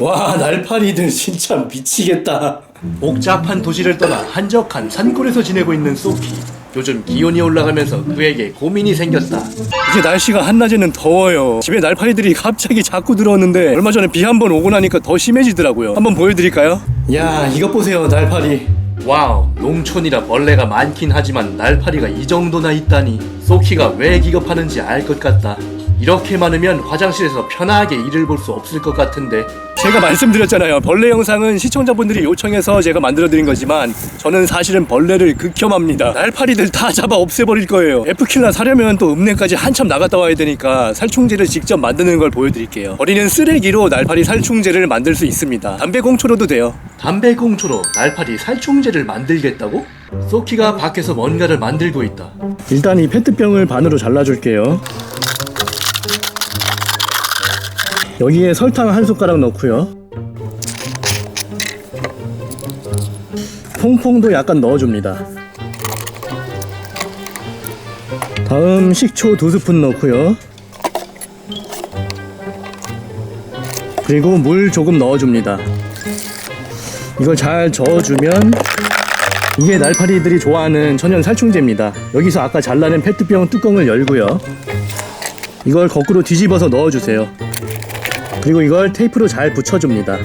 와 날파리들 진짜 미치겠다 복잡한 도시를 떠나 한적한 산골에서 지내고 있는 소피. 요즘 기온이 올라가면서 그에게 고민이 생겼다. 이제 날씨가 한낮에는 더워요 집에 날파리들이 갑자기 자꾸 들어오는데 얼마 전에 비 한 번 오고 나니까 더 심해지더라고요 한번 보여드릴까요? 야 이것 보세요 날파리 와우, 농촌이라 벌레가 많긴 하지만 날파리가 이 정도나 있다니. 소키가 왜 기겁하는지 알 것 같다. 이렇게 많으면 화장실에서 편하게 일을 볼 수 없을 것 같은데. 제가 말씀드렸잖아요. 벌레 영상은 시청자분들이 요청해서 제가 만들어드린 거지만 저는 사실은 벌레를 극혐합니다. 날파리들 다 잡아 없애버릴 거예요. F킬러 사려면 또 읍내까지 한참 나갔다 와야 되니까 살충제를 직접 만드는 걸 보여드릴게요. 버리는 쓰레기로 날파리 살충제를 만들 수 있습니다. 담배꽁초로도 돼요. 담배꽁초로 날파리 살충제를 만들겠다고? 소키가 밖에서 뭔가를 만들고 있다. 일단 이 페트병을 반으로 잘라줄게요. 여기에 설탕 한 숟가락 넣고요. 퐁퐁도 약간 넣어줍니다. 다음 식초 두 스푼 넣고요. 그리고 물 조금 넣어줍니다. 이걸 잘 저어주면 이게 날파리들이 좋아하는 천연 살충제입니다. 여기서 아까 잘라낸 페트병 뚜껑을 열고요. 이걸 거꾸로 뒤집어서 넣어주세요. 그리고 이걸 테이프로 잘 붙여줍니다.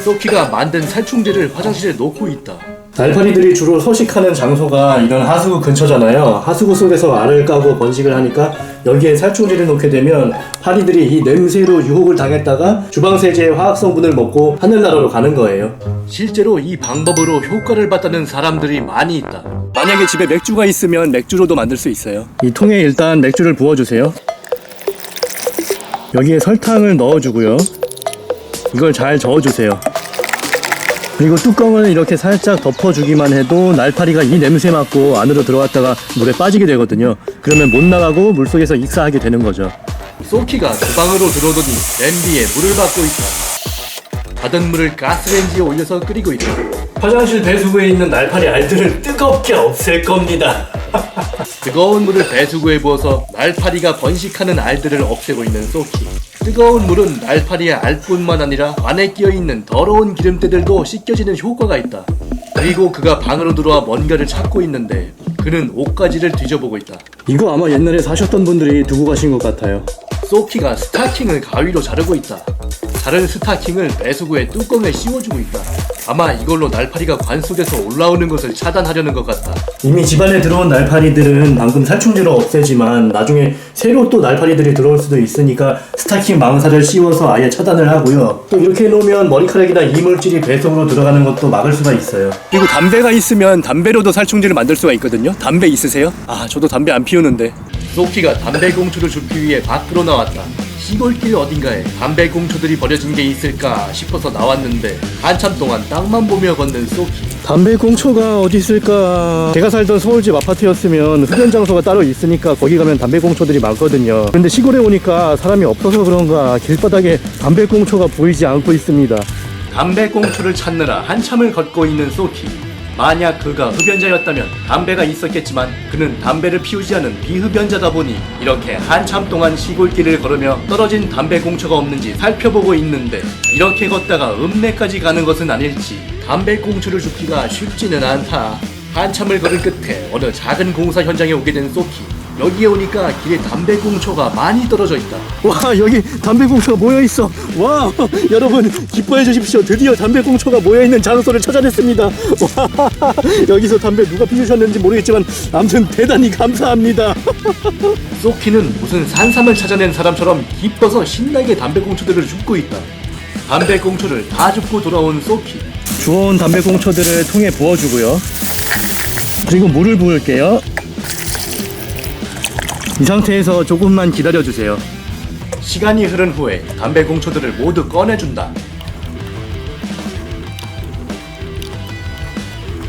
소키가 만든 살충제를 화장실에 놓고 있다. 날파리들이 주로 서식하는 장소가 이런 하수구 근처잖아요. 하수구 속에서 알을 까고 번식을 하니까 여기에 살충제를 놓게 되면 파리들이 이 냄새로 유혹을 당했다가 주방세제의 화학 성분을 먹고 하늘나라로 가는 거예요. 실제로 이 방법으로 효과를 봤다는 사람들이 많이 있다. 만약에 집에 맥주가 있으면 맥주로도 만들 수 있어요. 이 통에 일단 맥주를 부어주세요. 여기에 설탕을 넣어주고요. 이걸 잘 저어주세요. 그리고 뚜껑을 이렇게 살짝 덮어주기만 해도 날파리가 이 냄새 맡고 안으로 들어왔다가 물에 빠지게 되거든요. 그러면 못 나가고 물속에서 익사하게 되는 거죠. 소키가 주방으로 들어오더니 냄비에 물을 받고 있다. 받은 물을 가스레인지에 올려서 끓이고 있다. 화장실 배수구에 있는 날파리 알들을 뜨겁게 없앨 겁니다. 뜨거운 물을 배수구에 부어서 날파리가 번식하는 알들을 없애고 있는 소키. 뜨거운 물은 날파리의 알뿐만 아니라 안에 끼어있는 더러운 기름때들도 씻겨지는 효과가 있다. 그리고 그가 방으로 들어와 뭔가를 찾고 있는데 그는 옷가지를 뒤져보고 있다. 이거 아마 옛날에 사셨던 분들이 두고 가신 것 같아요. 소키가 스타킹을 가위로 자르고 있다. 자른 스타킹을 배수구에 뚜껑에 씌워주고 있다. 아마 이걸로 날파리가 관 속에서 올라오는 것을 차단하려는 것 같다. 이미 집안에 들어온 날파리들은 방금 살충제로 없애지만 나중에 새로 또 날파리들이 들어올 수도 있으니까 스타킹 망사를 씌워서 아예 차단을 하고요. 또 이렇게 해놓으면 머리카락이나 이물질이 배 속으로 들어가는 것도 막을 수가 있어요. 그리고 담배가 있으면 담배로도 살충제를 만들 수가 있거든요. 담배 있으세요? 아 저도 담배 안 피우는데. 소키가 담배꽁초를 줍기 위해 밖으로 나왔다. 시골길 어딘가에 담배꽁초들이 버려진 게 있을까 싶어서 나왔는데 한참 동안 땅만 보며 걷는 소키. 담배 공초가 어디 있을까? 제가 살던 서울집 아파트였으면 흡연 장소가 따로 있으니까 거기 가면 담배 공초들이 많거든요. 근데 시골에 오니까 사람이 없어서 그런가 길바닥에 담배 공초가 보이지 않고 있습니다. 담배꽁초를 찾느라 한참을 걷고 있는 소키. 만약 그가 흡연자였다면 담배가 있었겠지만 그는 담배를 피우지 않은 비흡연자다 보니 이렇게 한참 동안 시골길을 걸으며 떨어진 담배꽁초가 없는지 살펴보고 있는데 이렇게 걷다가 읍내까지 가는 것은 아닐지 담배꽁초를 줍기가 쉽지는 않다. 한참을 걸은 끝에 어느 작은 공사 현장에 오게 된 소키. 여기에 오니까 길에 담배꽁초가 많이 떨어져 있다. 와 여기 담배 공초가 모여 있어. 와 여러분 기뻐해 주십시오. 드디어 담배 공초가 모여 있는 장소를 찾아냈습니다. 와 여기서 담배 누가 피우셨는지 모르겠지만 아무튼 대단히 감사합니다. 소키는 무슨 산삼을 찾아낸 사람처럼 기뻐서 신나게 담배꽁초들을 줍고 있다. 담배꽁초를 다 줍고 돌아온 소키. 주워온 담배 공초들을 통에 부어주고요. 그리고 물을 부을게요. 이 상태에서 조금만 기다려주세요. 시간이 흐른 후에 담배꽁초들을 모두 꺼내준다.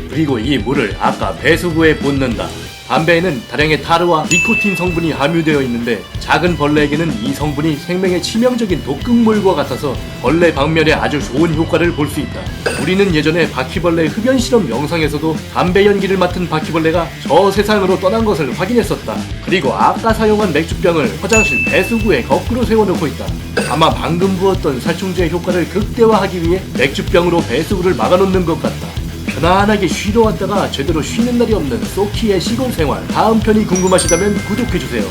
그리고 이 물을 아까 배수구에 붓는다. 담배에는 다량의 타르와 니코틴 성분이 함유되어 있는데 작은 벌레에게는 이 성분이 생명에 치명적인 독극물과 같아서 벌레 박멸에 아주 좋은 효과를 볼 수 있다. 우리는 예전에 바퀴벌레 흡연 실험 영상에서도 담배 연기를 맡은 바퀴벌레가 저 세상으로 떠난 것을 확인했었다. 그리고 아까 사용한 맥주병을 화장실 배수구에 거꾸로 세워놓고 있다. 아마 방금 부었던 살충제의 효과를 극대화하기 위해 맥주병으로 배수구를 막아놓는 것 같다. 편안하게 쉬러 왔다가 제대로 쉬는 날이 없는 소키의 시골 생활. 다음 편이 궁금하시다면 구독해주세요